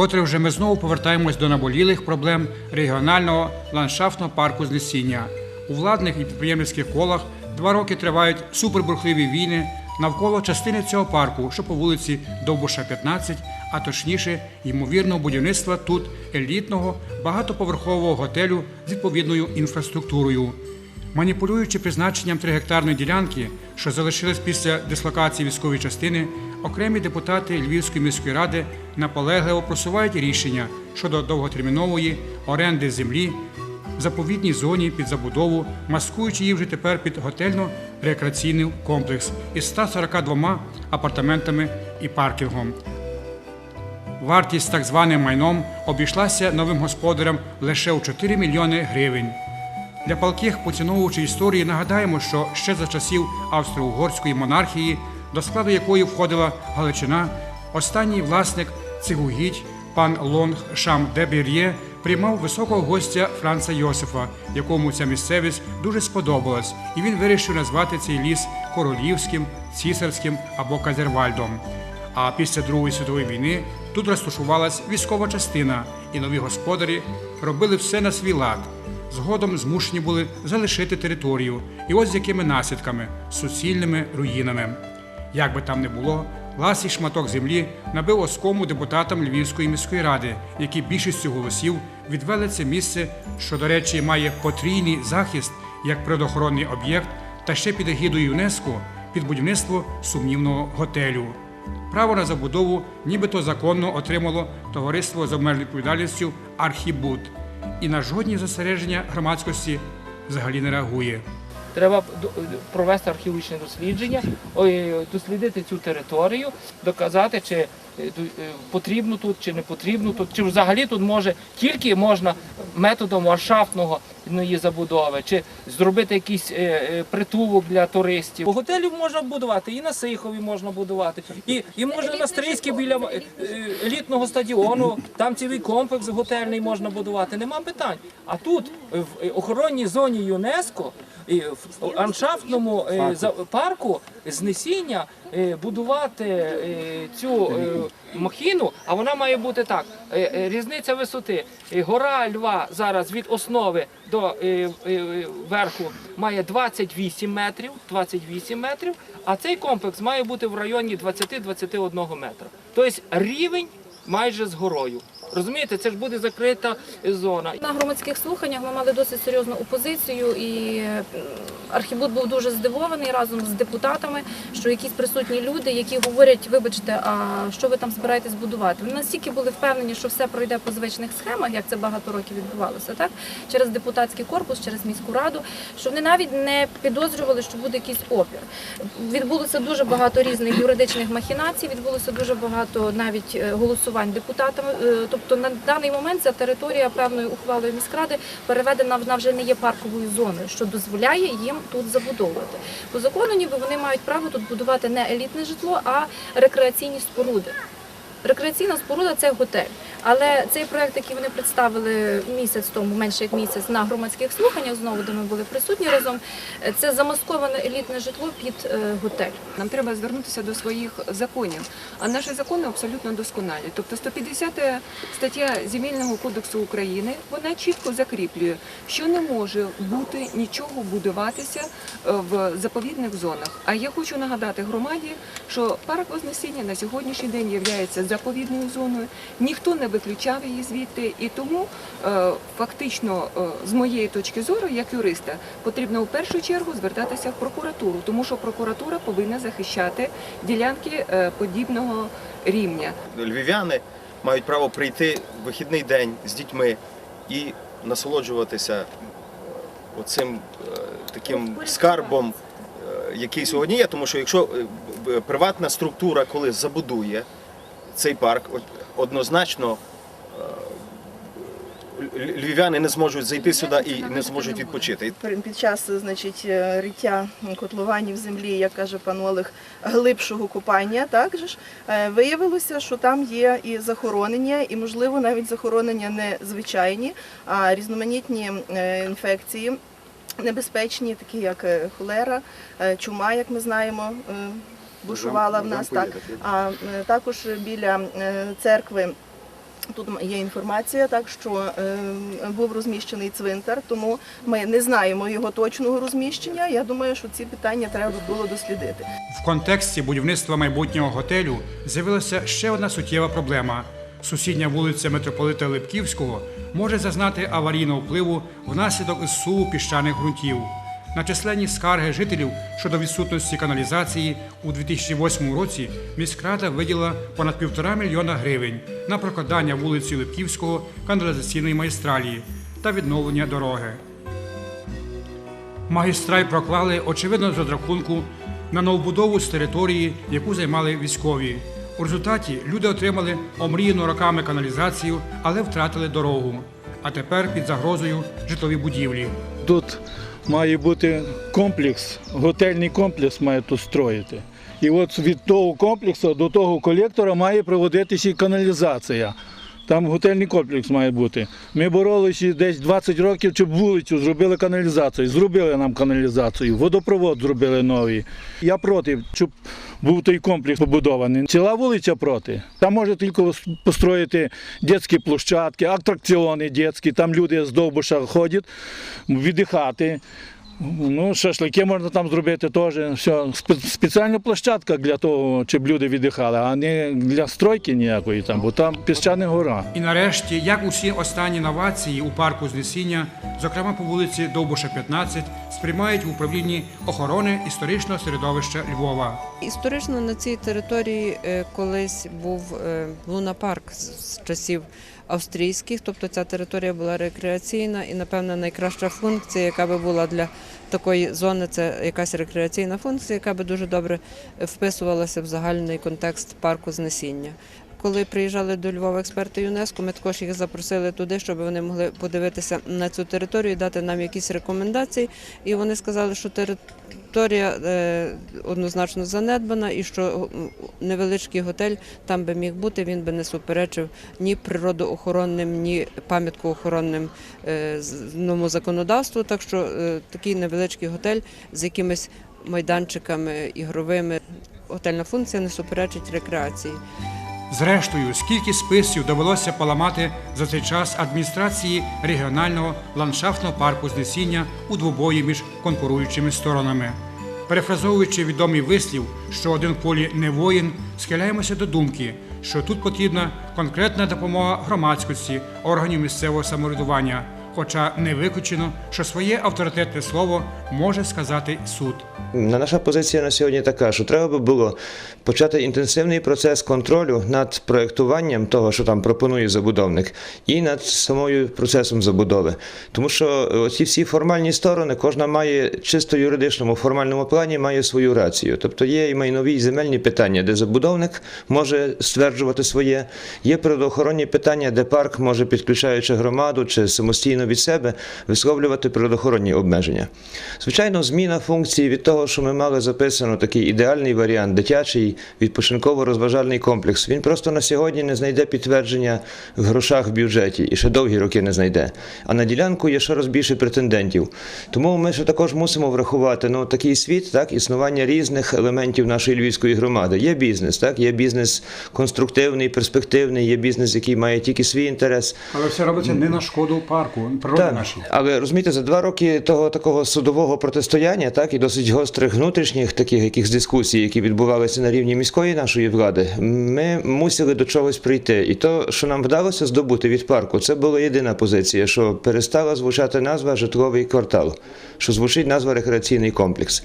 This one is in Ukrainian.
Вкотре вже ми знову повертаємось до наболілих проблем регіонального ландшафтного парку Знесіння. У владних і підприємницьких колах два роки тривають супербурхливі війни навколо частини цього парку, що по вулиці Довбуша 15, а точніше, ймовірного будівництва тут елітного багатоповерхового готелю з відповідною інфраструктурою. Маніпулюючи призначенням тригектарної ділянки, що залишилась після дислокації військової частини, окремі депутати Львівської міської ради наполегливо просувають рішення щодо довготермінової оренди землі в заповідній зоні під забудову, маскуючи її вже тепер під готельно-рекреаційний комплекс із 142 апартаментами і паркінгом. Вартість так званим майном обійшлася новим господарям лише у 4 мільйони гривень. Для палких поціновувачів історії нагадаємо, що ще за часів австро-угорської монархії, до складу якої входила Галичина, останній власник цих угідь, пан Лонг Шам де Бір'є, приймав високого гостя Франца Йосифа, якому ця місцевість дуже сподобалась, і він вирішив назвати цей ліс королівським, цісарським або казервальдом. А після Другої світової війни тут розташувалась військова частина, і нові господарі робили все на свій лад. Згодом змушені були залишити територію, і ось з якими наслідками суцільними руїнами. Як би там не було, ласий шматок землі набив оскому депутатам Львівської міської ради, які більшістю голосів відвели це місце, що, до речі, має потрійний захист як природоохоронний об'єкт та ще під егідою ЮНЕСКО під будівництво сумнівного готелю. Право на забудову нібито законно отримало товариство з обмеженою відповідальністю Архібуд і на жодні застереження громадськості взагалі не реагує. Треба провести археологічне дослідження, дослідити цю територію, доказати, чи е, е, потрібно тут, чи не потрібно тут, чи взагалі тут може тільки можна методом ландшафтного забудови, чи зробити якийсь е, е, притулок для туристів. Готелів можна будувати, і на Сихові можна будувати, і, і можна на Стрийській біля е, елітного стадіону, там цілий комплекс готельний можна будувати, нема питань. А тут в охоронній зоні ЮНЕСКО і в ландшафтному за- парку. знесіння будувати цю махіну, а вона має бути так: е, е, різниця висоти. Е, Гора Льва зараз від основи до верху має 28 метрів, 28 метрів, а цей комплекс має бути в районі 20-21 метра. Тобто рівень майже з горою. Розумієте, це ж буде закрита зона. На громадських слуханнях ми мали досить серйозну опозицію, і м, архібуд був дуже здивований разом з депутатами, що якісь присутні люди, які говорять, вибачте, а що ви там збираєтесь будувати? Вони настільки були впевнені, що все пройде по звичних схемах, як це багато років відбувалося, так через депутатський корпус, через міську раду, що вони навіть не підозрювали, що буде якийсь опір. Відбулося дуже багато різних юридичних махінацій, відбулося дуже багато навіть е, голосувань депутатами. Тобто на даний момент ця територія певною ухвалою міськради переведена вона вже не є парковою зоною, що дозволяє їм тут забудовувати. По закону, ніби вони мають право тут будувати не елітне житло, а рекреаційні споруди. Рекреаційна споруда це готель. Але цей проект, який вони представили місяць тому, менше як місяць, на громадських слуханнях, знову де ми були присутні разом, е, це замасковане елітне житло під е, готель. Нам треба звернутися до своїх законів. А наші закони абсолютно досконалі. Тобто 150 стаття Земельного кодексу України вона чітко закріплює, що не може бути нічого будуватися е, в заповідних зонах. А я хочу нагадати громаді, що парк Вознесіння на сьогоднішній день є заповідною зоною. Ніхто не виключав її звідти, і тому е, фактично, е, з моєї точки зору, як юриста, потрібно в першу чергу звертатися в прокуратуру, тому що прокуратура повинна захищати ділянки е, подібного рівня. львів'яни мають право прийти в вихідний день з дітьми і насолоджуватися оцим таким скарбом, який сьогодні є. Тому що якщо приватна структура коли забудує цей парк, однозначно львів'яни не зможуть зайти сюди і не зможуть відпочити. Під час значить, е, риття котлованів землі, як каже пан Олег, глибшого купання, так же ж е, виявилося, що там є і захоронення, і можливо навіть захоронення не звичайні, а різноманітні е, інфекції. Небезпечні, такі як холера, чума, як ми знаємо, бушувала в нас так. А також біля церкви Тут є інформація, так що е, був розміщений цвинтар, тому ми не знаємо його точного розміщення. Я думаю, що ці питання треба було дослідити. В контексті будівництва майбутнього готелю з'явилася ще одна суттєва проблема. Сусідня вулиця митрополита Липківського може зазнати аварійного впливу внаслідок зсуву піщаних ґрунтів. На численні скарги жителів щодо відсутності каналізації у 2008 році міськрада виділила понад півтора мільйона гривень на прокладання вулиці Липківського каналізаційної майстралії та відновлення дороги. Магістраль проклали, очевидно, з розрахунку на новобудову з території, яку займали військові. У результаті люди отримали омріяну роками каналізацію, але втратили дорогу. А тепер під загрозою житлові будівлі. Тут має бути комплекс, готельний комплекс має тут строїти. І от від того комплексу до того колектора має проводитися і каналізація. Там готельний комплекс має бути. Ми боролися десь 20 років, щоб вулицю зробили каналізацію. Зробили нам каналізацію, водопровод зробили новий. Я проти, щоб був той комплекс побудований. Ціла вулиця проти. Там може тільки построїти дитячі площадки, атракціони дитячі, там люди з довбуша ходять віддихати. Ну, шашлики можна там зробити теж. Все. Спеціальна площадка для того, щоб люди віддихали, а не для стройки ніякої там, бо там піщана гора. І нарешті, як усі останні новації у парку Знесіння, зокрема по вулиці Довбуша 15, сприймають в управлінні охорони історичного середовища Львова. Історично на цій території е, колись був е, лунапарк з з часів австрійських, тобто ця територія була рекреаційна і, напевно, найкраща функція, яка би була для такої зони, це якась рекреаційна функція, яка би дуже добре вписувалася в загальний контекст парку знесіння. Коли приїжджали до Львова експерти ЮНЕСКО, ми також їх запросили туди, щоб вони могли подивитися на цю територію, дати нам якісь рекомендації. І вони сказали, що територія е, однозначно занедбана, і що невеличкий готель там би міг бути, він би не суперечив ні природоохоронним, ні пам'яткоохоронним е, законодавству. Так що е, такий невеличкий готель з якимись майданчиками ігровими. Готельна функція не суперечить рекреації. Зрештою, скільки списів довелося поламати за цей час адміністрації регіонального ландшафтного парку Знесіння у двобої між конкуруючими сторонами. Перефразовуючи відомий вислів, що один в полі не воїн, схиляємося до думки, що тут потрібна конкретна допомога громадськості, органів місцевого самоврядування, хоча не виключено, що своє авторитетне слово може сказати суд. На- Наша позиція на сьогодні така, що треба би було почати інтенсивний процес контролю над проєктуванням того, що там пропонує забудовник, і над самою процесом забудови. Тому що ці всі формальні сторони, кожна має чисто юридичному формальному плані має свою рацію. Тобто є і майнові і земельні питання, де забудовник може стверджувати своє, є природоохоронні питання, де парк може, підключаючи громаду чи самостійно від себе, висловлювати природоохоронні обмеження. Звичайно, зміна функції від того, що ми мали записано такий ідеальний варіант, дитячий відпочинково-розважальний комплекс. Він просто на сьогодні не знайде підтвердження в грошах в бюджеті і ще довгі роки не знайде. А на ділянку є ще раз більше претендентів. Тому ми ще також мусимо врахувати ну, такий світ, так, існування різних елементів нашої львівської громади. Є бізнес, так, є бізнес конструктивний, перспективний, є бізнес, який має тільки свій інтерес. Але все робиться не на шкоду парку, природи Так, але розумієте, за два роки того такого судового протистояння, так і досить гострих внутрішніх таких якихось дискусій, які відбувалися на рівні міської нашої влади, ми мусили до чогось прийти. І то, що нам вдалося здобути від парку, це була єдина позиція, що перестала звучати назва житловий квартал, що звучить назва рекреаційний комплекс.